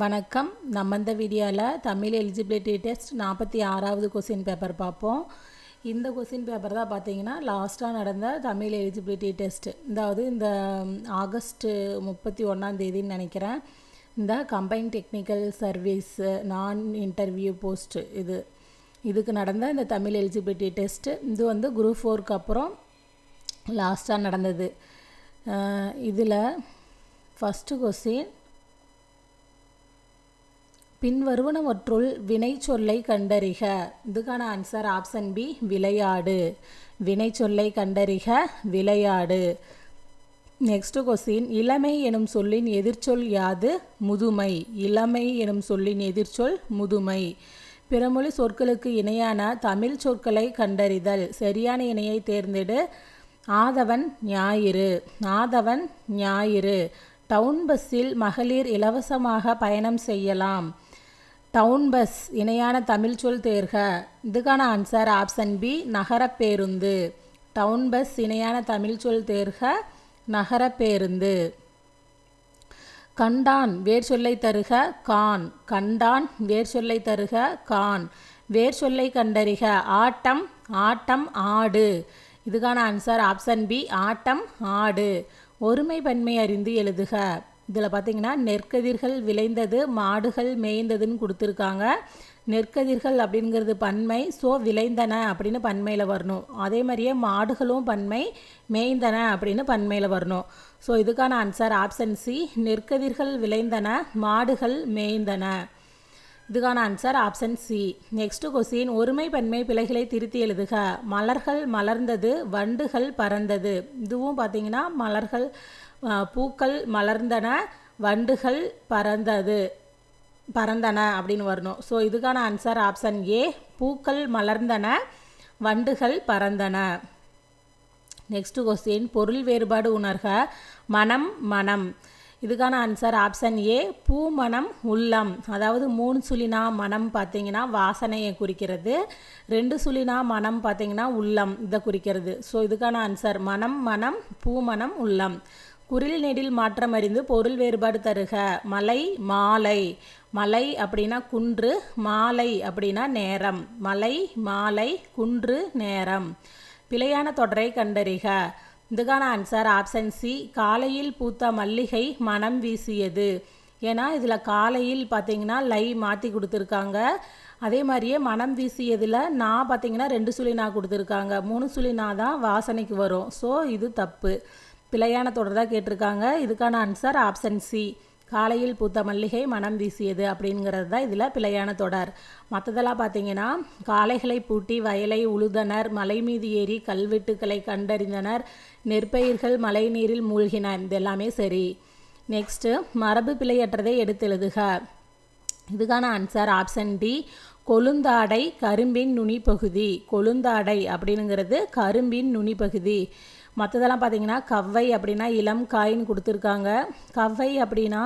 வணக்கம். நம்ம இந்த வீடியோவில் தமிழ் எலிஜிபிலிட்டி டெஸ்ட் நாற்பத்தி ஆறாவது கொஸ்டின் பேப்பர் பார்ப்போம். இந்த கொஸ்டின் பேப்பர் தான் பார்த்தீங்கன்னா லாஸ்ட்டாக நடந்த தமிழ் எலிஜிபிலிட்டி டெஸ்ட் அதாவது இந்த ஆகஸ்ட்டு முப்பத்தி ஒன்றாம் தேதின்னு நினைக்கிறேன். இந்த கம்பைன் டெக்னிக்கல் சர்வீஸ் நான் இன்டர்வியூ போஸ்ட்டு இது. இதுக்கு நடந்த இந்த தமிழ் எலிஜிபிலிட்டி டெஸ்ட்டு இது வந்து குரூப் ஃபோருக்கு அப்புறம் லாஸ்ட்டாக நடந்தது. இதில் ஃபஸ்ட்டு கொஸ்டின் பின்வருவனவற்றுள் வினை சொல்லை கண்டறிக. இதுக்கான ஆன்சர் ஆப்ஷன் பி விளையாடு. வினை சொல்லை கண்டறிக விளையாடு. நெக்ஸ்ட் கொஸ்டின் இளமை எனும் சொல்லின் எதிர்ச்சொல் யாது? முதுமை. இளமை எனும் சொல்லின் எதிர்ச்சொல் முதுமை. பிறமொழி சொற்களுக்கு இணையான தமிழ் சொற்களை கண்டறிதல். சரியான இணையை தேர்ந்தெடு. ஆதவன் ஞாயிறு. ஆதவன் ஞாயிறு. டவுன் பஸ்ஸில் மகளிர் இலவசமாக பயணம் செய்யலாம். டவுன் பஸ் இணையான தமிழ் சொல் தேர்க. இதுக்கான ஆன்சர் ஆப்ஷன் பி நகர பேருந்து டவுன் பஸ் இணையான தமிழ் சொல் தேர்க நகர பேருந்து கண்டான் வேர் சொல்லை தருக கான். கண்டான் வேர் சொல்லை தருக கான். வேர் சொல்லை கண்டறிக ஆட்டம் ஆட்டம் ஆடு. இதுக்கான ஆன்சர் ஆப்ஷன் பி ஆட்டம் ஆடு. ஒருமை பன்மை அறிந்து எழுதுக. இதில் பார்த்தீங்கன்னா நெற்கதிர்கள் விளைந்தது மாடுகள் மேய்ந்ததுன்னு கொடுத்துருக்காங்க. நெற்கதிர்கள் அப்படிங்கிறது பன்மை ஸோ விளைந்தன அப்படின்னு பன்மையில் வரணும். அதே மாதிரியே மாடுகளும் பன்மை மேய்ந்தன அப்படின்னு பன்மையில் வரணும். ஸோ இதுக்கான ஆன்சர் ஆப்ஷன் சி நெற்கதிர்கள் விளைந்தன மாடுகள் மேய்ந்தன. இதுக்கான answer option C. Next question ஒருமை பன்மை பிழைகளை திருத்தி எழுதுக. மலர்கள் மலர்ந்தது வண்டுகள் பறந்தது. இதுவும் பார்த்தீங்கன்னா மலர்கள் பூக்கள் மலர்ந்தன வண்டுகள் பறந்தது பறந்தன அப்படின்னு வரணும். ஸோ இதுக்கான ஆன்சர் ஆப்ஷன் ஏ பூக்கள் மலர்ந்தன வண்டுகள் பறந்தன. நெக்ஸ்ட் கொஸ்டின் பொருள் வேறுபாடு உணர்க மனம் மனம். இதுக்கான ஆன்சர் ஆப்ஷன் ஏ பூ மனம் உள்ளம். அதாவது மூணு சுழினா மனம் பார்த்தீங்கன்னா வாசனையை குறிக்கிறது. ரெண்டு சுழினா மனம் பார்த்தீங்கன்னா உள்ளம் இதை குறிக்கிறது. ஸோ இதுக்கான ஆன்சர் மனம் மனம் பூ மனம் உள்ளம். குரில் நெடில் மாற்றம் அறிந்து பொருள் வேறுபாடு தருக. மலை மாலை. மலை அப்படின்னா குன்று மாலை அப்படின்னா நேரம். மலை மாலை குன்று நேரம். பிழையான தொடரை கண்டறிக. இதுக்கான ஆன்சர் ஆப்ஷன் சி காலையில் பூத்த மல்லிகை மனம் வீசியது. ஏன்னா இதில் காலையில் பார்த்தீங்கன்னா லை மாற்றி கொடுத்துருக்காங்க. அதே மாதிரியே மனம் வீசியதில் நான் பார்த்தீங்கன்னா ரெண்டு சுழி நான் கொடுத்துருக்காங்க. மூணு சுழி நான் தான் வாசனைக்கு வரும். ஸோ இது தப்பு. பிழையான தொடர் தான் கேட்டிருக்காங்க. இதுக்கான ஆன்சர் ஆப்ஷன் சி காலையில் பூத்த மல்லிகை மனம் வீசியது அப்படிங்கிறது தான் இதில் பிழையான தொடர். மற்றதெல்லாம் பார்த்தீங்கன்னா காளைகளை பூட்டி வயலை உழுதனர் மலை மீது ஏறி கல்வெட்டுக்களை கண்டறிந்தனர் நெற்பயிர்கள் மழை நீரில் மூழ்கின இது எல்லாமே சரி. நெக்ஸ்ட்டு மரபு பிழையற்றதை எடுத்து எழுதுக இதுக்கான ஆன்சர் ஆப்ஷன் டி கொழுந்தாடை கரும்பின் நுனி பகுதி கொழுந்தாடை அப்படிங்கிறது கரும்பின் நுனி பகுதி மற்றதெல்லாம் பார்த்தீங்கன்னா கவ்வை அப்படின்னா இளம் காயின்னு கொடுத்துருக்காங்க. கவ்வை அப்படின்னா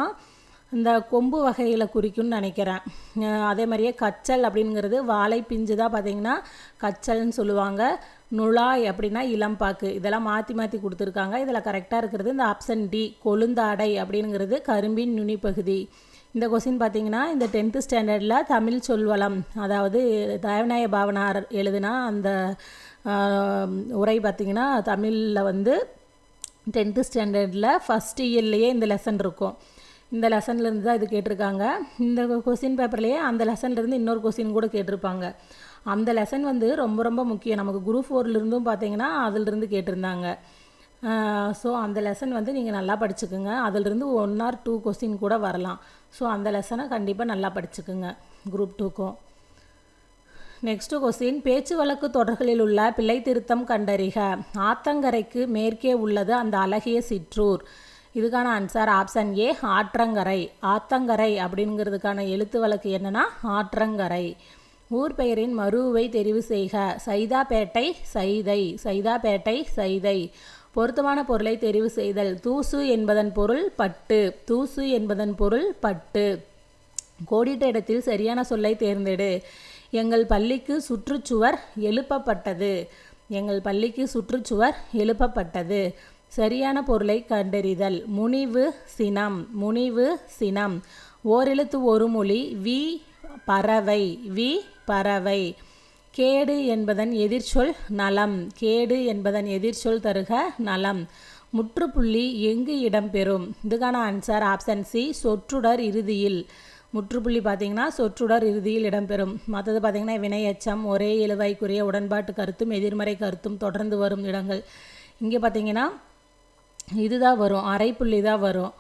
இந்த கொம்பு வகையில் குறிக்கும்னு நினைக்கிறேன். அதே மாதிரியே கச்சல் அப்படிங்கிறது வாழை பிஞ்சு தான் பார்த்தீங்கன்னா கச்சல்னு சொல்லுவாங்க. நுழாய் அப்படின்னா இளம்பாக்கு இதெல்லாம் மாற்றி மாற்றி கொடுத்துருக்காங்க. இதில் கரெக்டாக இருக்கிறது இந்த ஆப்ஷன் டி கொழுந்தாடை அப்படிங்கிறது கரும்பின் நுனி பகுதி இந்த கொஸ்டின் பார்த்தீங்கன்னா இந்த டென்த்து ஸ்டாண்டர்டில் தமிழ் சொல்வளம் அதாவது தேவநாய பாவனார் எழுதுனா அந்த உரை பார்த்திங்கன்னா தமிழில் வந்து டென்த்து ஸ்டாண்டர்டில் ஃபஸ்ட் இயர்லேயே இந்த லெசன் இருக்கும். இந்த லெசன்லேருந்து தான் இது கேட்டிருக்காங்க. இந்த கொஸ்டின் பேப்பர்லேயே அந்த லெசன்லேருந்து இன்னொரு கொஸ்டின் கூட கேட்டிருப்பாங்க. அந்த லெசன் வந்து ரொம்ப ரொம்ப முக்கியம். நமக்கு குரூப் ஃபோர்லேருந்தும் பார்த்தீங்கன்னா அதிலிருந்து கேட்டிருந்தாங்க. ஸோ அந்த லெசன் வந்து நீங்கள் நல்லா படிச்சுக்குங்க. அதிலிருந்து ஒன் ஆர் டூ கொஸ்டின் கூட வரலாம். ஸோ அந்த லெசனை கண்டிப்பாக நல்லா படிச்சுக்குங்க. குரூப் டூக்கும் நெக்ஸ்ட்டு கொஸ்டின் பேச்சு வழக்கு தொடர்களில் உள்ள பிள்ளை திருத்தம் கண்டறிக. ஆத்தங்கரைக்கு மேற்கே உள்ளது அந்த அழகிய சிற்றூர். இதுக்கான ஆன்சர் ஆப்ஷன் ஏ ஆற்றங்கரை. ஆத்தங்கரை அப்படிங்கிறதுக்கான எழுத்து வழக்கு என்னன்னா ஆற்றங்கரை. ஊர் பெயரின் மருவை தெரிவு செய்க. சைதாப்பேட்டை சைதை. சைதாப்பேட்டை சைதை. பொருத்தமான பொருளை தெரிவு செய்தல். தூசு என்பதன் பொருள் பட்டு. தூசு என்பதன் பொருள் பட்டு. கோடிட்ட இடத்தில் சரியான சொல்லை தேர்ந்தெடு. எங்கள் பள்ளிக்கு சுற்றுச்சுவர் எழுப்பப்பட்டது. எங்கள் பள்ளிக்கு சுற்றுச்சுவர் எழுப்பப்பட்டது. சரியான பொருளை கண்டறிதல். முனிவு சினம். முனிவு சினம். ஓரெழுத்து ஒரு மொழி. வி பறவை. வி பறவை. கேடு என்பதன் எதிர்ச்சொல் நலம். கேடு என்பதன் எதிர்ச்சொல் தருக நலம். முற்றுப்புள்ளி எங்கு இடம்பெறும்? இதுக்கான ஆன்சர் ஆப்ஷன் சி சொற்றுடர் இறுதியில். முற்றுப்புள்ளி பார்த்தீங்கன்னா சொற்றுடர் இறுதியில் இடம்பெறும். மற்றது பார்த்தீங்கன்னா வினையச்சம் ஒரே இழுவாய்க்குரிய உடன்பாட்டு கருத்தும் எதிர்மறை கருத்தும் தொடர்ந்து வரும் இடங்கள். இங்கே பார்த்தீங்கன்னா இதுதான் வரும் அரைப்புள்ளி தான் வரும்.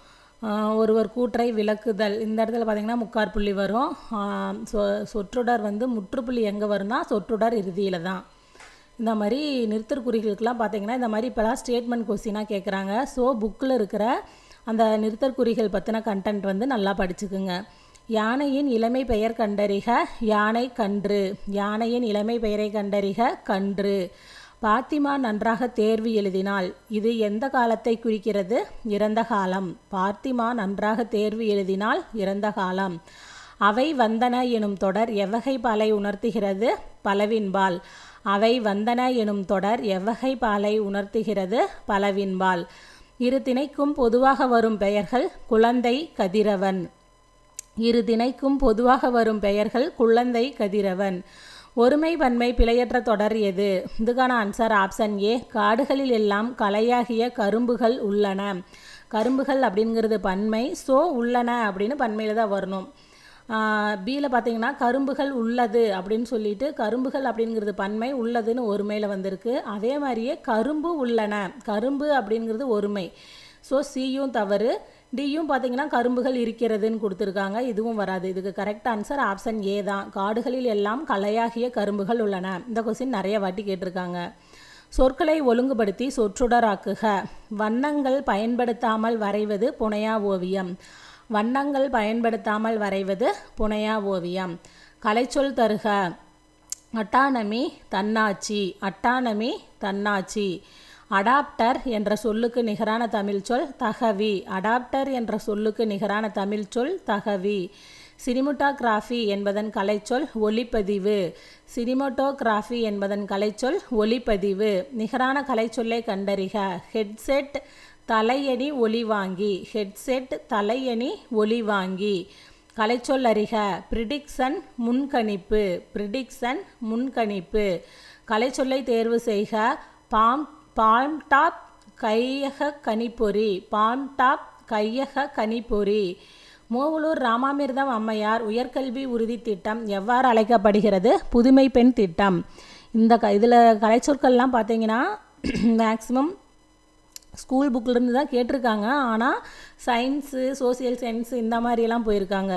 ஒருவர் கூற்றை விளக்குதல் இந்த இடத்துல பார்த்தீங்கன்னா முக்கார் புள்ளி வரும். சொ சொற்றொடர் வந்து முற்றுப்புள்ளி எங்கே வரும்னா சொற்றொடர் இறுதியில் தான். இந்த மாதிரி நிறுத்தற்குறிகளுக்கெல்லாம் பார்த்தீங்கன்னா இந்த மாதிரி இப்போலாம் ஸ்டேட்மெண்ட் கொஸ்டினாக கேட்குறாங்க. ஸோ புக்கில் இருக்கிற அந்த நிறுத்தற்குறிகள் பற்றின கண்டென்ட் வந்து நல்லா படிச்சுக்குங்க. யானையின் இளமை பெயர் கண்டறிக யானை கன்று. யானையின் இளமை பெயரை கண்டறிக கன்று. பாத்திமா நன்றாக தேர்வு எழுதினாள். இது எந்த காலத்தை குறிக்கிறது? இறந்த காலம். பார்த்திமா நன்றாக தேர்வு எழுதினால் இறந்த காலம். அவை வந்தன எனும் தொடர் எவ்வகை பாலை உணர்த்துகிறது? பலவின்பால். அவை வந்தன எனும் தொடர் எவ்வகை பாலை உணர்த்துகிறது? பலவின்பால். இரு திணைக்கும் பொதுவாக வரும் பெயர்கள் குழந்தை கதிரவன். இரு திணைக்கும் பொதுவாக வரும் பெயர்கள் குழந்தை கதிரவன். ஒருமை பன்மை பிழையற்ற தொடர் எது? இதுக்கான ஆன்சர் ஆப்ஷன் ஏ காடுகளில் எல்லாம் கலையாகிய கரும்புகள் உள்ளன. கரும்புகள் அப்படிங்கிறது பன்மை. ஸோ உள்ளன அப்படின்னு பன்மையில் தான் வரணும். பியில் பார்த்தீங்கன்னா கரும்புகள் உள்ளது அப்படின்னு சொல்லிட்டு கரும்புகள் அப்படிங்கிறது பன்மை உள்ளதுன்னு ஒருமையில் வந்திருக்கு. அதே மாதிரியே கரும்பு உள்ளன. கரும்பு அப்படிங்கிறது ஒருமை. ஸோ சியும் தவறு. டியும் பார்த்தீங்கன்னா கரும்புகள் இருக்கிறதுன்னு கொடுத்துருக்காங்க. இதுவும் வராது. இதுக்கு கரெக்ட் ஆன்சர் ஆப்ஷன் ஏ தான். காடுகளில் எல்லாம் கலையாகிய கரும்புகள் உள்ளன. இந்த கொஸ்டின் நிறைய வாட்டி கேட்டிருக்காங்க. சொற்களை ஒழுங்குபடுத்தி சொற்றொடராக்குக. வண்ணங்கள் பயன்படுத்தாமல் வரைவது புனையா ஓவியம். வண்ணங்கள் பயன்படுத்தாமல் வரைவது புனையா ஓவியம். கலைச்சொல் தருக. அட்டானமி தன்னாட்சி. அட்டானமி தன்னாட்சி. அடாப்டர் என்ற சொல்லுக்கு நிகரான தமிழ் சொல் தகவி. அடாப்டர் என்ற சொல்லுக்கு நிகரான தமிழ் சொல் தகவி. சினிமோட்டோகிராஃபி என்பதன் கலைச்சொல் ஒளிப்பதிவு சினிமோட்டோகிராஃபி என்பதன் கலைச்சொல் ஒளிப்பதிவு நிகரான கலைச்சொல்லை கண்டறிக. ஹெட்செட் தலையணி ஒளிவாங்கி ஹெட்செட் தலையணி ஒளிவாங்கி கலைச்சொல் அறிக. ப்ரிடிக்ஷன் முன்கணிப்பு. பிரிடிக்ஷன் முன்கணிப்பு. கலைச்சொல்லை தேர்வு செய்க. பாம் பால்ம் டாப் கையக கனிப்பொறி பால்ம் டாப் கையக கனிப்பொறி மூவலூர் ராமாமிர்தம் அம்மையார் உயர்கல்வி உறுதி திட்டம் எவ்வாறு அழைக்கப்படுகிறது? புதுமை பெண் திட்டம். இந்த க இதில் கலைச்சொற்கள்லாம் பார்த்தீங்கன்னா மேக்ஸிமம் ஸ்கூல் புக்கிலேருந்து தான் கேட்டிருக்காங்க. ஆனால் சயின்ஸு சோசியல் சயின்ஸு இந்த மாதிரியெல்லாம் போயிருக்காங்க.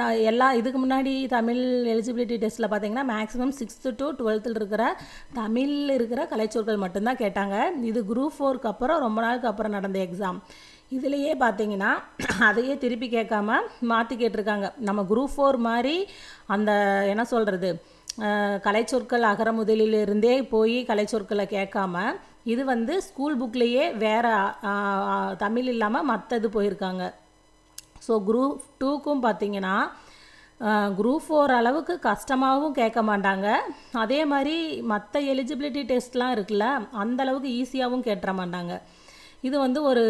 நான் எல்லா இதுக்கு முன்னாடி தமிழ் எலிஜிபிலிட்டி டெஸ்ட்டில் பார்த்தீங்கன்னா மேக்ஸிமம் சிக்ஸ்த்து டு டுவெல்த்தில் இருக்கிற தமிழில் இருக்கிற கலைச்சொற்கள் மட்டும்தான் கேட்டாங்க. இது குரூப் ஃபோருக்கு அப்புறம் ரொம்ப நாளுக்கு அப்புறம் நடந்த எக்ஸாம் இதுலேயே பார்த்தீங்கன்னா அதையே திருப்பி கேட்காம மாற்றி கேட்டிருக்காங்க. நம்ம குரூப் ஃபோர் மாதிரி அந்த என்ன சொல்கிறது கலைச்சொற்கள் அகர முதலிலிருந்தே போய் கலைச்சொற்களை கேட்காம இது வந்து ஸ்கூல் புக்லேயே வேறு தமிழ் இல்லாமல் மற்றது போயிருக்காங்க. ஸோ குரூப் டூக்கும் பார்த்தீங்கன்னா குரூப் ஃபோர் அளவுக்கு கஷ்டமாகவும் கேட்க மாட்டாங்க. அதே மாதிரி மற்ற எலிஜிபிலிட்டி டெஸ்ட்லாம் இருக்குல்ல அந்த அளவுக்கு ஈஸியாகவும் கேட்டுற மாட்டாங்க. இது வந்து ஒரு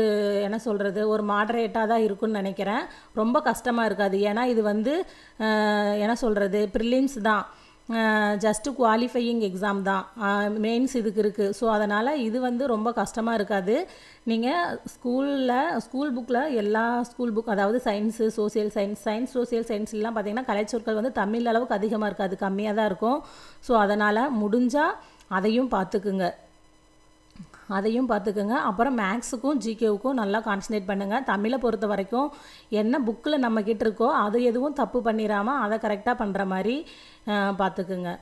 என்ன சொல்கிறது ஒரு மாடரேட்டாக தான் இருக்குன்னு நினைக்கிறேன். ரொம்ப கஷ்டமாக இருக்காது. ஏன்னா இது வந்து என்ன சொல்கிறது ப்ரிலிம்ஸ் தான். ஜஸ்ட்டு குவாலிஃபையிங் எக்ஸாம் தான். மெயின்ஸ் இதுக்கு இருக்குது ஸோ அதனால் இது வந்து ரொம்ப கஷ்டமாக இருக்காது. நீங்கள் ஸ்கூலில் ஸ்கூல் புக்கில் எல்லா ஸ்கூல் புக் அதாவது science social science science social சயின்ஸ்லாம் பார்த்தீங்கன்னா கலைச்சொற்கள் வந்து தமிழ் அளவுக்கு அதிகமாக இருக்காது கம்மியாக தான் இருக்கும். ஸோ அதனால் முடிஞ்சால் அதையும் பார்த்துக்குங்க அதையும் பார்த்துக்குங்க. அப்புறம் மேக்ஸுக்கும் ஜிகேவுக்கும் நல்லா கான்சன்ட்ரேட் பண்ணுங்கள் தமிழை பொறுத்த வரைக்கும் என்ன புக்கில் நம்மக்கிட்ட இருக்கோ அது எதுவும் தப்பு பண்ணிடாமல் அதை கரெக்டாக பண்ணுற மாதிரி பார்த்துக்குங்க.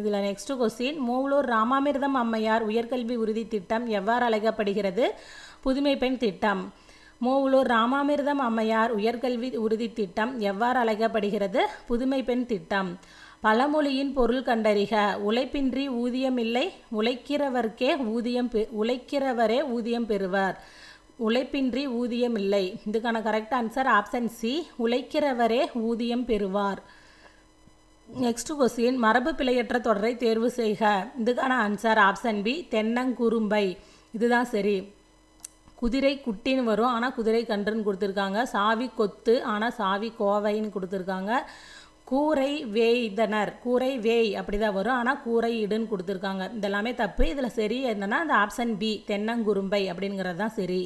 இதில் நெக்ஸ்ட்டு கொஸ்டின் மூவலூர் ராமாமிர்தம் அம்மையார் உயர்கல்வி உறுதி திட்டம் எவ்வாறு அழைக்கப்படுகிறது? புதுமை பெண் திட்டம். மூவலூர் ராமாமிர்தம் அம்மையார் உயர்கல்வி உறுதி திட்டம் எவ்வாறு அழைக்கப்படுகிறது? புதுமை பெண் திட்டம். பழமொழியின் பொருள் கண்டறிக. உழைப்பின்றி ஊதியம் இல்லை உழைக்கிறவர்க்கே ஊதியம் பெ உழைக்கிறவரே ஊதியம் பெறுவார். உழைப்பின்றி ஊதியம் இல்லை இதுக்கான கரெக்ட் ஆன்சர் ஆப்ஷன் சி உழைக்கிறவரே ஊதியம் பெறுவார். நெக்ஸ்ட் கொஸ்டின் மரபு பிழையற்ற தொடரை தேர்வு செய்க. இதுக்கான ஆன்சர் ஆப்ஷன் பி தென்னங்குறும்பை. இதுதான் சரி. குதிரை குட்டின்னு வரும் ஆனால் குதிரை கன்றுன்னு கொடுத்துருக்காங்க. சாவி கொத்து ஆனால் சாவி கோவைன்னு கொடுத்துருக்காங்க. கூரை வேய்தனர். கூரை வேய் அப்படி தான் வரும். ஆனால் கூரை இடுன்னு கொடுத்துருக்காங்க. இதெல்லாமே தப்பு. இதில் சரி என்னன்னா அந்த ஆப்ஷன் பி தென்னங்குறும்பை அப்படிங்கிறது தான் சரி.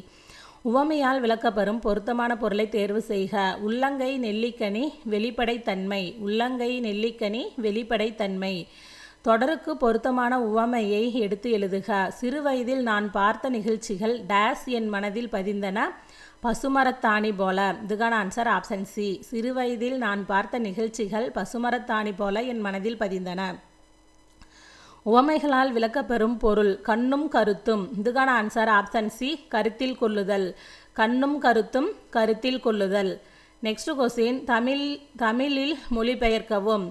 உவமையால் விளக்கப்பெறும் பொருத்தமான பொருளை தேர்வு செய்க. உள்ளங்கை நெல்லிக்கனி வெளிப்படைத்தன்மை. உள்ளங்கை நெல்லிக்கனி வெளிப்படைத்தன்மை. தொடருக்கு பொருத்தமான உவமையை எடுத்து எழுதுக. சிறுவயதில் நான் பார்த்த நிகழ்ச்சிகள் டேஸ் என் மனதில் பதிந்தன. பசுமரத்தாணி போல. இதுக்கான ஆன்சர் ஆப்ஷன் சி சிறுவயதில் நான் பார்த்த நிகழ்ச்சிகள் பசுமரத்தாணி போல என் மனதில் பதிந்தன. உவமைகளால் விளக்கப்பெறும் பொருள் கண்ணும் கருத்தும். இதுக்கான ஆன்சர் ஆப்ஷன் சி கருத்தில் கொள்ளுதல். கண்ணும் கருத்தும் கருத்தில் கொள்ளுதல். நெக்ஸ்ட் கொஸ்டின் தமிழ் தமிழில் மொழிபெயர்க்கவும்.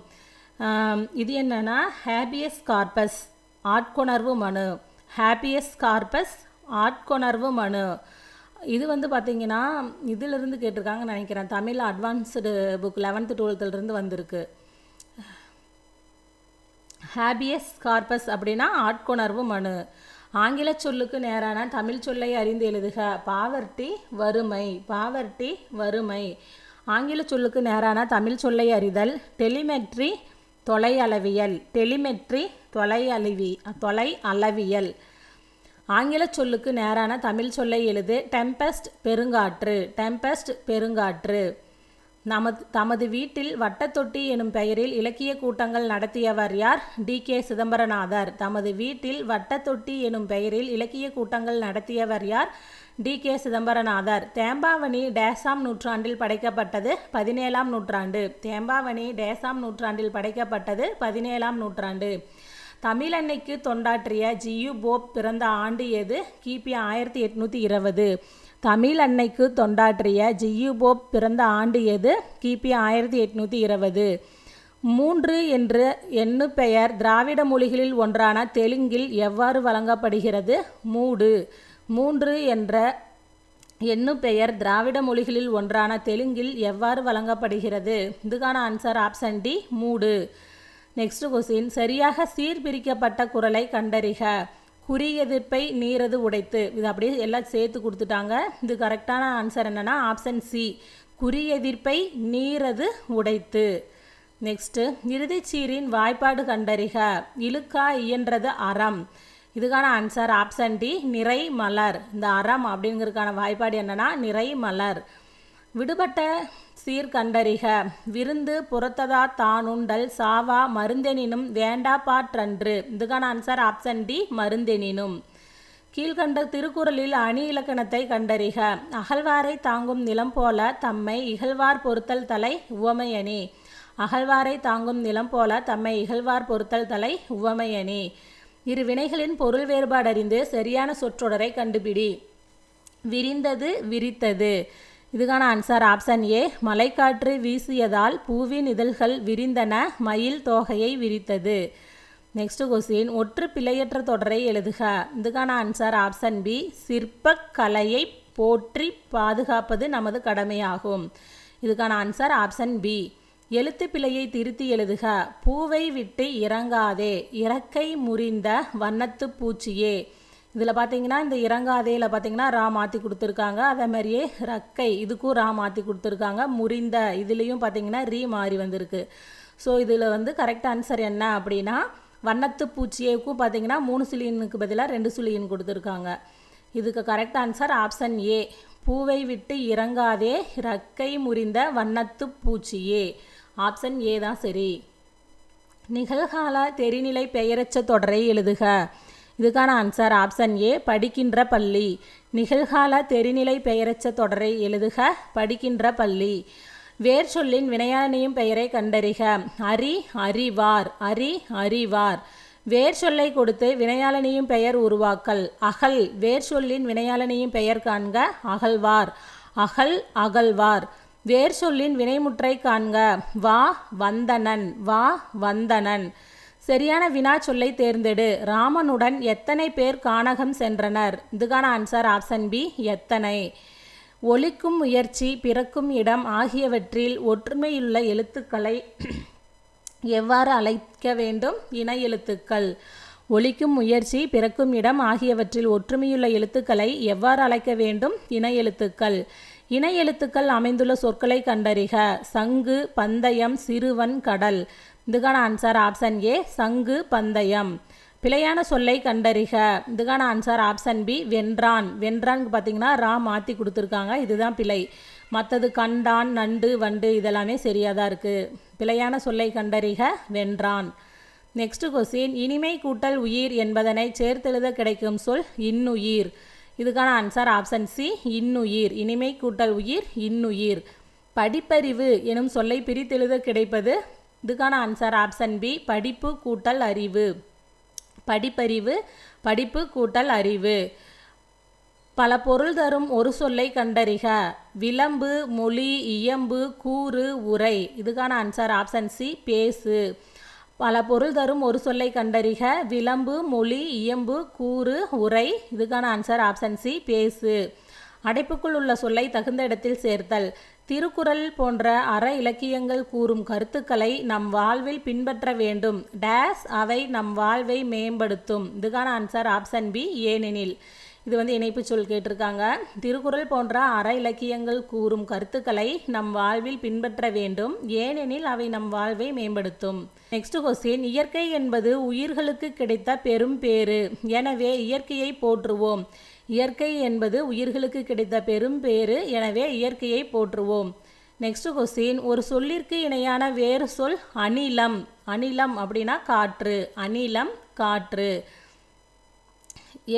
இது என்னன்னா ஹேபியஸ் கார்பஸ் ஆட்கொணர்வு மனு. ஹேபியஸ் கார்பஸ் ஆட்கொணர்வு மனு. இது வந்து பார்த்தீங்கன்னா இதிலிருந்து கேட்டிருக்காங்கன்னு நினைக்கிறேன். தமிழ் அட்வான்ஸ்டு புக் லெவன்த்து டுவெல்த்துலேருந்து வந்திருக்கு. ஹேபியஸ் கார்பஸ் அப்படின்னா ஆட்கொணர்வு மனு. ஆங்கில சொல்லுக்கு நேரான தமிழ் சொல்லை அறிந்து எழுதுக. பாவர்ட்டி வறுமை பாவர்ட்டி வறுமை. ஆங்கில சொல்லுக்கு நேரான தமிழ் சொல்லை அறிதல் டெலிமெட்ரி தொலை அளவியல் டெலிமெட்ரி தொலை அளவி தொலை அளவியல். ஆங்கில சொல்லுக்கு நேரான தமிழ் சொல்லை எழுது டெம்பஸ்ட் பெருங்காற்று டெம்பஸ்ட் பெருங்காற்று. நமது தமது வீட்டில் வட்டத்தொட்டி எனும் பெயரில் இலக்கிய கூட்டங்கள் நடத்தியவர் யார்? டி. கே. சிதம்பரநாதர். தமது வீட்டில் வட்டத்தொட்டி எனும் பெயரில் இலக்கிய கூட்டங்கள் நடத்தியவர் யார்? டி. கே. சிதம்பரநாதர். தேம்பாவணி டேசாம் நூற்றாண்டில் படைக்கப்பட்டது பதினேழாம் நூற்றாண்டு. தேம்பாவணி டேசாம் நூற்றாண்டில் படைக்கப்பட்டது பதினேழாம் நூற்றாண்டு. தமிழன்னைக்கு தொண்டாற்றிய ஜியு போப் பிறந்த ஆண்டு எது? கிபி ஆயிரத்தி எட்நூற்றி இருபது. தமிழ் அன்னைக்கு தொண்டாற்றிய ஜியு போப் பிறந்த ஆண்டு எது? கிபி ஆயிரத்தி எட்நூற்றி இருபது. மூன்று என்று எண்ணு பெயர் திராவிட மொழிகளில் ஒன்றான தெலுங்கில் எவ்வாறு வழங்கப்படுகிறது? மூடு. மூன்று என்ற எண்ணு பெயர் திராவிட மொழிகளில் ஒன்றான தெலுங்கில் எவ்வாறு வழங்கப்படுகிறது? இதுக்கான ஆன்சர் ஆப்ஷன் டி மூடு. நெக்ஸ்ட் கொஸ்டின் சரியாக சீர்பிரிக்கப்பட்ட குரலை கண்டறிக. குறி எதிர்ப்பை நீரது உடைத்து. இது அப்படியே எல்லாம் சேர்த்து கொடுத்துட்டாங்க. இது கரெக்டான ஆன்சர் என்னன்னா ஆப்ஷன் சி குறி எதிர்ப்பை நீரது உடைத்து. நெக்ஸ்ட்டு இறுதிச்சீரின் வாய்ப்பாடு கண்டறிக. இழுக்கா இயன்றது அறம். இதுக்கான ஆன்சர் ஆப்ஷன் டி நிறை மலர். இந்த அறம் அப்படிங்கிறதுக்கான வாய்ப்பாடு என்னன்னா நிறை மலர். விடுபட்ட சீர்கண்டறிக. விருந்து புறத்ததா தானுண்டல் சாவா மருந்தெனினும் வேண்டா பாற்றன்று. இதுக்கான ஆன்சர் ஆப்ஷன் டி மருந்தெனினும். கீழ்கண்ட திருக்குறளில் அணி இலக்கணத்தை கண்டறிக. அகழ்வாரை தாங்கும் நிலம் போல தம்மை இகழ்வார் பொறுத்தல் தலை உவமையணி. அகழ்வாரை தாங்கும் நிலம் போல தம்மை இகழ்வார் பொறுத்தல் தலை உவமையணி. இரு வினைகளின் பொருள் வேறுபாடறிந்து சரியான சொற்றொடரை கண்டுபிடி. விரிந்தது விரித்தது. இதுக்கான ஆன்சர் ஆப்ஷன் ஏ மலைக்காற்று வீசியதால் பூவின் இதழ்கள் விரிந்தன மயில் தோகையை விரித்தது. நெக்ஸ்ட் கொஸ்டின் ஒற்று பிழையற்ற தொடரை எழுதுக. இதுக்கான ஆன்சர் ஆப்ஷன் பி சிற்பக்கலையை போற்றி பாதுகாப்பது நமது கடமையாகும். இதுக்கான ஆன்சர் ஆப்ஷன் பி எழுத்து பிழையை திருத்தி எழுதுக. பூவை விட்டு இறங்காதே. இறக்கை முறிந்த வண்ணத்து பூச்சியே. இதில் பார்த்தீங்கன்னா இந்த இறங்காதேல பார்த்தீங்கன்னா ரா மாற்றி கொடுத்துருக்காங்க. அதே மாதிரியே ரக்கை இதுக்கும் ரா மாற்றி கொடுத்துருக்காங்க. முறிந்த இதுலேயும் பார்த்தீங்கன்னா ரீ மாறி வந்திருக்கு. ஸோ இதில் வந்து கரெக்ட் ஆன்சர் என்ன அப்படின்னா வண்ணத்து பூச்சியேக்கும் பார்த்தீங்கன்னா மூணு சுழியனுக்கு பதிலாக ரெண்டு சுழியன் கொடுத்துருக்காங்க. இதுக்கு கரெக்ட் ஆன்சர் ஆப்ஷன் ஏ பூவை விட்டு இறங்காதே ரக்கை முறிந்த வண்ணத்து பூச்சியே. ஆப்ஷன் ஏ தான் சரி. நிகழ்கால தெரிநிலை பெயரச்ச தொடரை எழுதுக. இதுக்கான ஆன்சர் ஆப்ஷன் ஏ படிக்கின்ற பள்ளி. நிகழ்கால தெரிநிலை பெயரச்ச தொடரை எழுதுக படிக்கின்ற பள்ளி. வேர் சொல்லின் வினையாளனையும் பெயரை கண்டறிக. அரி அறிவார் அரி அறிவார். வேர் சொல்லை கொடுத்து வினையாளனையும் பெயர் உருவாக்கல். அகல் வேர் சொல்லின் வினையாளனையும் பெயர் காண்க அகழ்வார். அகல் அகழ்வார். வேர் சொல்லின் வினைமுற்றை காண்க. வா வந்தனன். வா வந்தனன். சரியான வினா சொல்லை தேர்ந்தெடு. ராமனுடன் எத்தனை பேர் கானகம் சென்றனர்? இதுக்கான ஆன்சர் ஆப்ஷன் பி எத்தனை? ஒலிக்கும் முயற்சி பிறக்கும் இடம் ஆகியவற்றில் ஒற்றுமையுள்ள எழுத்துக்களை எவ்வாறு அழைக்க வேண்டும்? இணை எழுத்துக்கள். ஒலிக்கும் முயற்சி பிறக்கும் இடம் ஆகியவற்றில் ஒற்றுமையுள்ள எழுத்துக்களை எவ்வாறு அழைக்க வேண்டும்? இணை எழுத்துக்கள். இணை எழுத்துக்கள் அமைந்துள்ள சொற்களை கண்டறிக. சங்கு பந்தயம் சிறுவன் கடல். இதுக்கான ஆன்சர் ஆப்ஷன் ஏ சங்கு பந்தயம். பிழையான சொல்லை கண்டறிக. இதுக்கான ஆன்சர் ஆப்ஷன் பி வென்றான். வென்றான்னு பார்த்தீங்கன்னா ரா மாற்றி கொடுத்துருக்காங்க. இதுதான் பிழை. மற்றது கண்டான் நண்டு வண்டு இதெல்லாமே சரியாக தான் இருக்குது பிழையான சொல்லை கண்டறிக வென்றான். நெக்ஸ்ட் கொஸ்டின் இனிமை கூட்டல் உயிர் என்பதனை சேர்த்தெழுத கிடைக்கும் சொல் இன்னுயிர். இதுக்கான ஆன்சர் ஆப்ஷன் சி இன்னுயிர். இனிமை கூட்டல் உயிர் இன்னுயிர். படிப்பறிவு எனும் சொல்லை பிரித்தெழுத கிடைப்பது இதுக்கான ஆன்சர் ஆப்ஷன் பி படிப்பு கூட்டல் அறிவு. படிப்பறிவு படிப்பு கூட்டல் அறிவு. பல பொருள் தரும் ஒரு சொல்லை கண்டறிக. விளம்பு மொழி இயம்பு கூறு உரை. இதுக்கான ஆன்சர் ஆப்ஷன் சி பேசு. பல பொருள் தரும் ஒரு சொல்லை கண்டறிக. விளம்பு மொழி இயம்பு கூறு உரை. இதுக்கான ஆன்சர் ஆப்ஷன் சி பேசு. அடைப்புக்குள் உள்ள சொல்லை தகுந்த இடத்தில் சேர்த்தல். திருக்குறள் போன்ற அற இலக்கியங்கள் கூறும் கருத்துக்களை நம் வாழ்வில் பின்பற்ற வேண்டும். டேஸ் அவை நம் வாழ்வை மேம்படுத்தும். இதுக்கான ஆன்சர் ஆப்ஷன் பி. ஏனெனில். இது வந்து இணைப்பு சொல் கேட்டிருக்காங்க. திருக்குறள் போன்ற அற இலக்கியங்கள் கூறும் கருத்துக்களை நம் வாழ்வில் பின்பற்ற வேண்டும். ஏனெனில் அவை நம் வாழ்வை மேம்படுத்தும். நெக்ஸ்ட் கொஸ்டின் இயற்கை என்பது உயிர்களுக்கு கிடைத்த பெரும் பேறு. எனவே இயற்கையை போற்றுவோம். இயற்கை என்பது உயிர்களுக்கு கிடைத்த பெரும் பேறு எனவே இயற்கையை போற்றுவோம். நெக்ஸ்ட் கொஸ்டின் ஒரு சொல்லிற்கு இணையான வேறு சொல் அனிலம் அனிலம் அப்படின்னா காற்று. அனிலம் காற்று.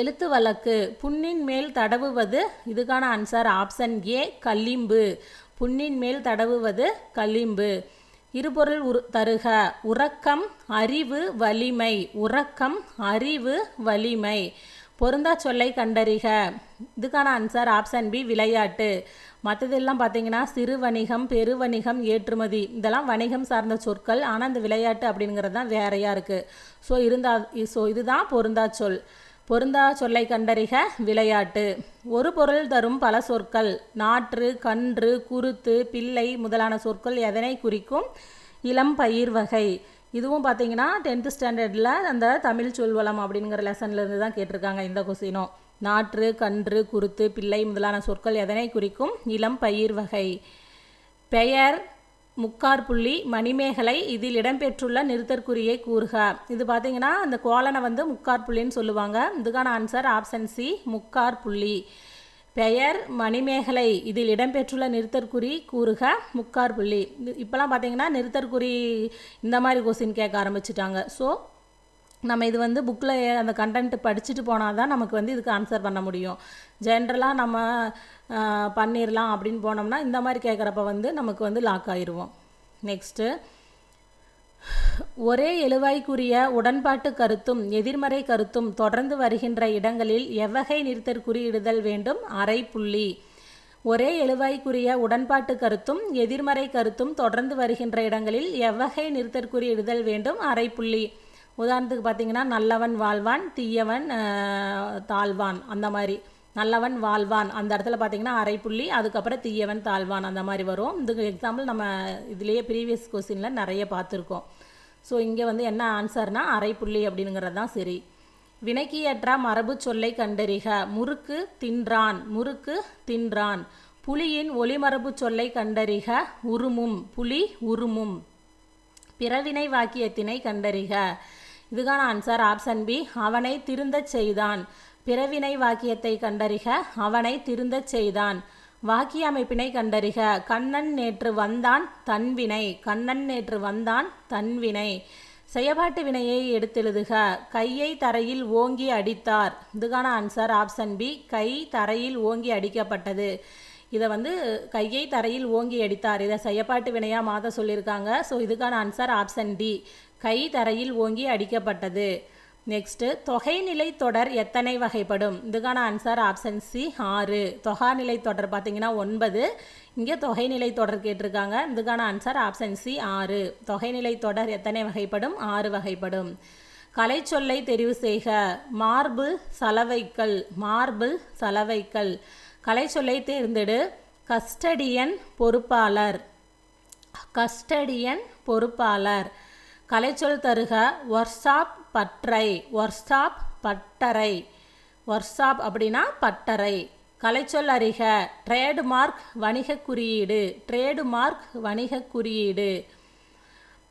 எழுத்து வழக்கு. புண்ணின் மேல் தடவுவது இதுக்கான ஆன்சர் ஆப்ஷன் ஏ கல்லிம்பு புண்ணின் மேல் தடவுவது களிம்பு இருபொருள் உரு தருக. உறக்கம் அறிவு வலிமை. உறக்கம் அறிவு வலிமை. பொருந்தா சொல்லை கண்டறிக. இதுக்கான ஆன்சர் ஆப்ஷன் பி விளையாட்டு. மற்றதெல்லாம் பார்த்தீங்கன்னா சிறு வணிகம் பெரு வணிகம் ஏற்றுமதி. இதெல்லாம் வணிகம் சார்ந்த சொற்கள். ஆனால் இந்த விளையாட்டு அப்படிங்கிறது தான் வேறையாக இருக்குது ஸோ இருந்தா ஸோ இதுதான் பொருந்தா சொல். பொருந்தா சொல்லை கண்டறிக விளையாட்டு. ஒரு பொருள் தரும் பல சொற்கள். நாற்று கன்று குருத்து பிள்ளை முதலான சொற்கள் எதனை குறிக்கும்? இளம் பயிர் வகை. இதுவும் பார்த்தீங்கன்னா டென்த்து ஸ்டாண்டர்டில் அந்த தமிழ் சொல்வளம் அப்படிங்கிற லெசன்லேருந்து தான் கேட்டிருக்காங்க இந்த கொஸ்டினும் நாற்று கன்று குருத்து பிள்ளை முதலான சொற்கள் எதனை குறிக்கும்? இளம் பயிர் வகை. பெயர் முக்கார் புள்ளி மணிமேகலை இதில் இடம்பெற்றுள்ள நிறுத்தற்குறியை கூறுக. இது பார்த்தீங்கன்னா அந்த கோலனை வந்து முக்கார் புள்ளின்னு சொல்லுவாங்க. இதுக்கான ஆன்சர் ஆப்ஷன் சி முக்கார் புள்ளி. பெயர் மணிமேகலை. இதில் இடம்பெற்றுள்ள நிறுத்தற்குறி கூறுக முக்கார் புள்ளி. இப்போலாம் பார்த்தீங்கன்னா நிறுத்தற்குறி இந்த மாதிரி கொஸ்டின் கேட்க ஆரம்பிச்சிட்டாங்க. ஸோ நம்ம இது வந்து புக்கில் அந்த கண்டென்ட் படிச்சுட்டு போனால் தான் நமக்கு வந்து இதுக்கு ஆன்சர் பண்ண முடியும். ஜென்ரலாக நம்ம பண்ணிடலாம் அப்படின்னு போனோம்னா இந்த மாதிரி கேட்குறப்ப வந்து நமக்கு வந்து லாக் ஆயிடுவோம் நெக்ஸ்ட்டு ஒரே எழுவாய்க்குரிய உடன்பாட்டு கருத்தும் எதிர்மறை கருத்தும் தொடர்ந்து வருகின்ற இடங்களில் எவ்வகை நிறுத்தற் குறியிடுதல் வேண்டும்? அரை புள்ளி. ஒரே எழுவாய்க்குரிய உடன்பாட்டு கருத்தும் எதிர்மறை கருத்தும் தொடர்ந்து வருகின்ற இடங்களில் எவ்வகை நிறுத்தற்குறி இடுதல் வேண்டும்? அரை புள்ளி. உதாரணத்துக்கு பார்த்தீங்கன்னா நல்லவன் வாழ்வான் தீயவன் தாழ்வான் அந்த மாதிரி. நல்லவன் வாழ்வான் அந்த இடத்துல பார்த்தீங்கன்னா அரை புள்ளி. அதுக்கப்புறம் தீயவன் தாழ்வான் அந்த மாதிரி வரும். இதுக்கு எக்ஸாம்பிள் நம்ம இதுலேயே ப்ரீவியஸ் கொஸ்டினில் நிறைய பார்த்துருக்கோம். ஸோ இங்கே வந்து என்ன ஆன்சர்னால் அரை புள்ளி அப்படிங்கிறது தான் சரி. வினைக்கியற்ற மரபு சொல்லை கண்டறிக. முறுக்கு தின்றான். முறுக்கு தின்றான். புலியின் ஒளிமரபு சொல்லை கண்டறிக. உருமும். புலி உருமும். பிறவினை வாக்கியத்தினை கண்டறிக. இதுக்கான ஆன்சர் ஆப்ஷன் பி அவனை திருந்தச் செய்தான். பிறவினை வாக்கியத்தை கண்டறிக. அவனை திருந்தச் செய்தான். வாக்கியமைப்பினை கண்டறிக. கண்ணன் நேற்று வந்தான் தன்வினை கண்ணன் நேற்று வந்தான் தன்வினை செயபாட்டு வினையை எடுத்தெழுதுக. கையை தரையில் ஓங்கி அடித்தார். இதுக்கான ஆன்சர் ஆப்ஷன் பி கை தரையில் ஓங்கி அடிக்கப்பட்டது. இதை வந்து கையை தரையில் ஓங்கி அடித்தார். இதை செய்யப்பாட்டு வினையாக மாற்ற சொல்லியிருக்காங்க. ஸோ இதுக்கான ஆன்சர் ஆப்ஷன் டி கை தரையில் ஓங்கி அடிக்கப்பட்டது. நெக்ஸ்ட்டு தொகைநிலை தொடர் எத்தனை வகைப்படும்? இதுக்கான ஆன்சர் ஆப்ஷன் சி ஆறு. தொகாநிலை தொடர் பார்த்தீங்கன்னா ஒன்பது. இங்கே தொகைநிலை தொடர் கேட்டிருக்காங்க. இதுக்கான ஆன்சர் ஆப்ஷன் சி ஆறு. தொகைநிலை தொடர் எத்தனை வகைப்படும்? ஆறு வகைப்படும். கலை சொல்லை தெரிவு செய்க. மார்பு சலவைக்கல். மார்பு சலவைக்கல். கலை சொல்லை தேர்ந்தெடு. கஸ்டடியன் பொறுப்பாளர். கஸ்டடியன் பொறுப்பாளர். கலைச்சொல் தருக ஒர்க்ஷாப் பற்றை ஒர்க்ஷாப் பட்டறை. ஒர்க்ஷாப் அப்படின்னா பட்டறை. கலைச்சொல் அறிக ட்ரேடுமார்க் வணிக குறியீடு ட்ரேடுமார்க் வணிக குறியீடு.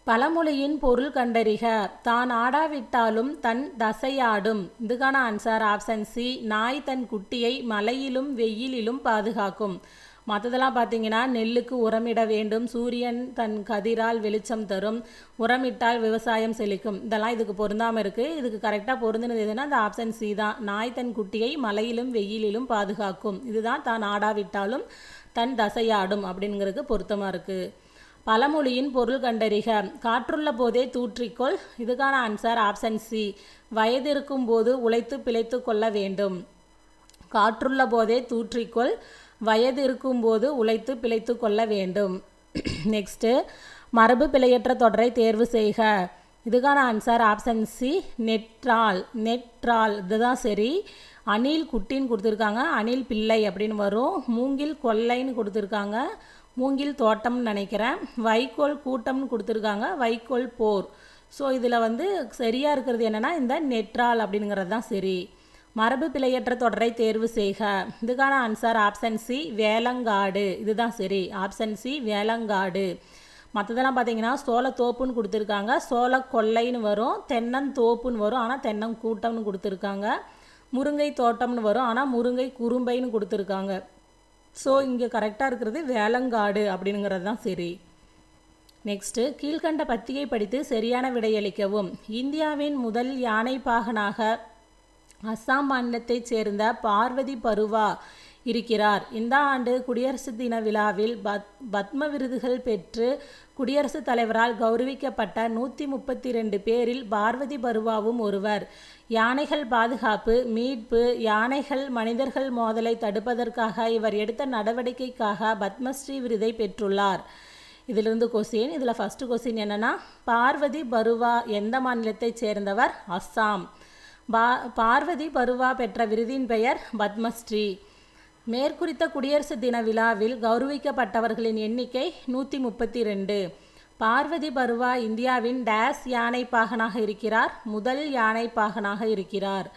பழமொழியின் பொருள் கண்டறிக தான் ஆடாவிட்டாலும் தன் தசையாடும். இதுக்கான ஆன்சர் ஆப்ஷன் சி நாய் தன் குட்டியை மழையிலும் வெயிலிலும் பாதுகாக்கும். மற்றதெல்லாம் பார்த்தீங்கன்னா நெல்லுக்கு உரமிட வேண்டும். சூரியன் தன் கதிரால் வெளிச்சம் தரும். உரமிட்டால் விவசாயம் செழிக்கும். இதெல்லாம் இதுக்கு பொருந்தாமல் இருக்குது இதுக்கு கரெக்டாக பொருந்தினது எதுனா அந்த ஆப்ஷன் சி தான். நாய் தன் குட்டியை மழையிலும் வெயிலிலும் பாதுகாக்கும். இதுதான் தான் ஆடாவிட்டாலும் தன் தசையாடும் அப்படிங்கிறதுக்கு பொருத்தமாக இருக்குது பழமொழியின் பொருள் கண்டறிக. காற்றுள்ள போதே தூற்றிக்கொள். இதுக்கான ஆன்சர் ஆப்ஷன் சி வயது இருக்கும் போது உழைத்து பிழைத்து கொள்ள வேண்டும். காற்றுள்ள போதே தூற்றிக்கொள். வயது இருக்கும்போது உழைத்து பிழைத்து கொள்ள வேண்டும். நெக்ஸ்ட்டு மரபு பிழையற்ற தொடரை தேர்வு செய்க. இதுக்கான ஆன்சர் ஆப்ஷன் சி நெட்ரால் நெட்ரால் இதுதான் சரி. அணில் குட்டின்னு கொடுத்துருக்காங்க. அணில் பிள்ளை அப்படின்னு வரும். மூங்கில் கொல்லைன்னு கொடுத்துருக்காங்க. மூங்கில் தோட்டம்னு நினைக்கிறேன். வைக்கோல் கூட்டம்னு கொடுத்துருக்காங்க. வைக்கோல் போர். ஸோ இதில் வந்து சரியாக இருக்கிறது என்னென்னா இந்த நெட்ரால் அப்படிங்கிறது தான் சரி. மரபு பிழையற்ற தொடரை தேர்வு செய்க. இதுக்கான ஆன்சர் ஆப்ஷன் சி வேலங்காடு. இதுதான் சரி. Option C Velangadu. மற்றதெல்லாம் பார்த்தீங்கன்னா சோளத்தோப்புன்னு கொடுத்துருக்காங்க. சோள கொல்லைன்னு வரும் தென்னந்தோப்புன்னு வரும். ஆனால் தென்னங்கூட்டம்னு கொடுத்துருக்காங்க. முருங்கை தோட்டம்னு வரும் ஆனால் முருங்கை குறும்பைன்னு கொடுத்துருக்காங்க. ஸோ இங்கே கரெக்டாக இருக்கிறது வேலங்காடு அப்படிங்கிறது தான் சரி. நெக்ஸ்ட்டு கீழ்கண்ட பத்தியை படித்து சரியான விடையளிக்கவும். இந்தியாவின் முதல் யானை பாகனாக அஸ்ஸாம் மாநிலத்தைச் சேர்ந்த பார்வதி பருவா இருக்கிறார். இந்த ஆண்டு குடியரசு தின விழாவில் பத் பத்ம விருதுகள் பெற்று குடியரசுத் தலைவரால் கௌரவிக்கப்பட்ட நூற்றி முப்பத்தி ரெண்டு பேரில் பார்வதி பருவாவும் ஒருவர். யானைகள் பாதுகாப்பு மீட்பு யானைகள் மனிதர்கள் மோதலை தடுப்பதற்காக இவர் எடுத்த நடவடிக்கைக்காக பத்மஸ்ரீ விருதை பெற்றுள்ளார். இதிலிருந்து கொஸ்டின் இதில் ஃபஸ்ட்டு கொஸ்டின் என்னென்னா பார்வதி பருவா எந்த மாநிலத்தைச் சேர்ந்தவர்? அஸ்ஸாம் பா பார்வதி பருவா பெற்ற விருதின் பெயர் பத்மஸ்ரீ. மேற்குறித்த குடியரசு தின விழாவில் கௌரவிக்கப்பட்டவர்களின் எண்ணிக்கை நூற்றி முப்பத்தி ரெண்டு பார்வதி பருவா இந்தியாவின் டேஸ் யானை பாகனாக இருக்கிறார் முதல் யானை பாகனாக இருக்கிறார்.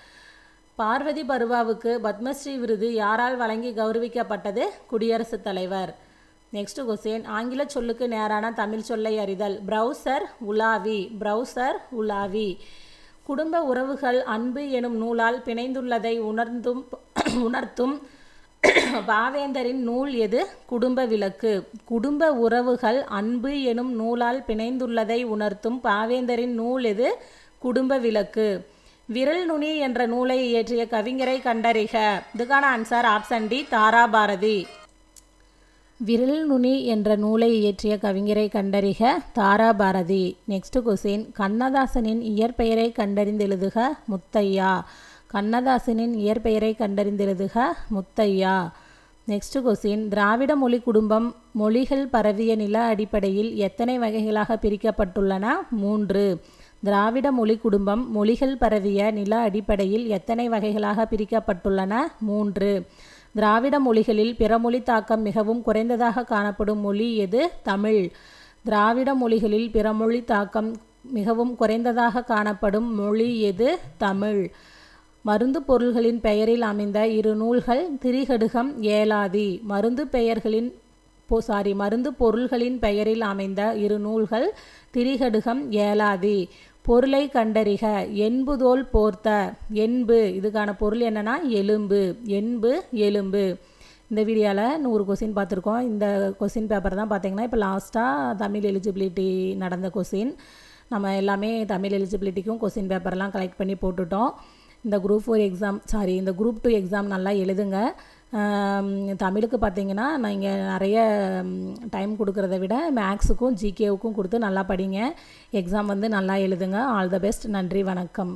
பார்வதி பருவாவுக்கு பத்மஸ்ரீ விருது யாரால் வழங்கி கௌரவிக்கப்பட்டது குடியரசுத் தலைவர். நெக்ஸ்ட் கொஸ்டின் ஆங்கில சொல்லுக்கு நேரான தமிழ் சொல்லை அறிதல். ப்ரௌசர் உலாவி. ப்ரௌசர் உலாவி. குடும்ப உறவுகள் அன்பு எனும் நூலால் பிணைந்துள்ளதை உணர்ந்தும் உணர்த்தும் பாவேந்தரின் நூல் எது? குடும்ப விளக்கு. குடும்ப உறவுகள் அன்பு எனும் நூலால் பிணைந்துள்ளதை உணர்த்தும் பாவேந்தரின் நூல் எது? குடும்ப விளக்கு. விரல் நுனி என்ற நூலை இயற்றிய கவிஞரை கண்டறிக. இதுக்கான ஆன்சர் ஆப்ஷன் டி தாராபாரதி விரல் நுனி என்ற நூலை இயற்றிய கவிஞரை கண்டறிக தாராபாரதி நெக்ஸ்ட் கொஸ்டின் கண்ணதாசனின் இயற்பெயரை கண்டறிந்தெழுதுக முத்தையா. கண்ணதாசனின் இயற்பெயரை கண்டறிந்தெழுதுக முத்தையா. நெக்ஸ்ட் கொஸ்டின் திராவிட மொழி குடும்பம் மொழிகள் பரவிய நில அடிப்படையில் எத்தனை வகைகளாக பிரிக்கப்பட்டுள்ளன? மூன்று. திராவிட மொழி குடும்பம் மொழிகள் பரவிய நில அடிப்படையில் எத்தனை வகைகளாக பிரிக்கப்பட்டுள்ளன? மூன்று. திராவிட மொழிகளில் பிறமொழி தாக்கம் மிகவும் குறைந்ததாக காணப்படும் மொழி எது? தமிழ். திராவிட மொழிகளில் பிறமொழி தாக்கம் மிகவும் குறைந்ததாக காணப்படும் மொழி எது? தமிழ். மருந்து பொருள்களின் பெயரில் அமைந்த இரு நூல்கள் திரிகடுகம் ஏலாதி. மருந்து பெயர்களின் போ சாரி மருந்து பொருள்களின் பெயரில் அமைந்த இரு நூல்கள் திரிகடுகம் ஏலாதி. பொருளை கண்டறிக. என்புதோல் போர்த்த. என்பு இதுக்கான பொருள் என்னன்னா எலும்பு. என்பு எலும்பு. இந்த வீடியோவில் நூறு கொஸ்டின் பார்த்துருக்கோம். இந்த கொஸ்டின் பேப்பர் தான் பார்த்தீங்கன்னா இப்போ லாஸ்ட்டாக தமிழ் எலிஜிபிலிட்டி நடந்த கொஸ்டின் நம்ம எல்லாமே தமிழ் எலிஜிபிலிட்டிக்கும் கொஸ்டின் பேப்பர்லாம் கலெக்ட் பண்ணி போட்டுட்டோம். இந்த குரூப் ஃபோர் எக்ஸாம் சாரி இந்த குரூப் டூ எக்ஸாம் நல்லா எழுதுங்க. தமிழுக்கு பார்த்தீங்கன்னா நீங்கள் நிறைய டைம் கொடுக்குறத விட மேக்ஸுக்கும் ஜிகேவுக்கும் கொடுத்து நல்லா படிங்க. எக்ஸாம் வந்து நல்லா எழுதுங்க. ஆல் த பெஸ்ட் நன்றி வணக்கம்.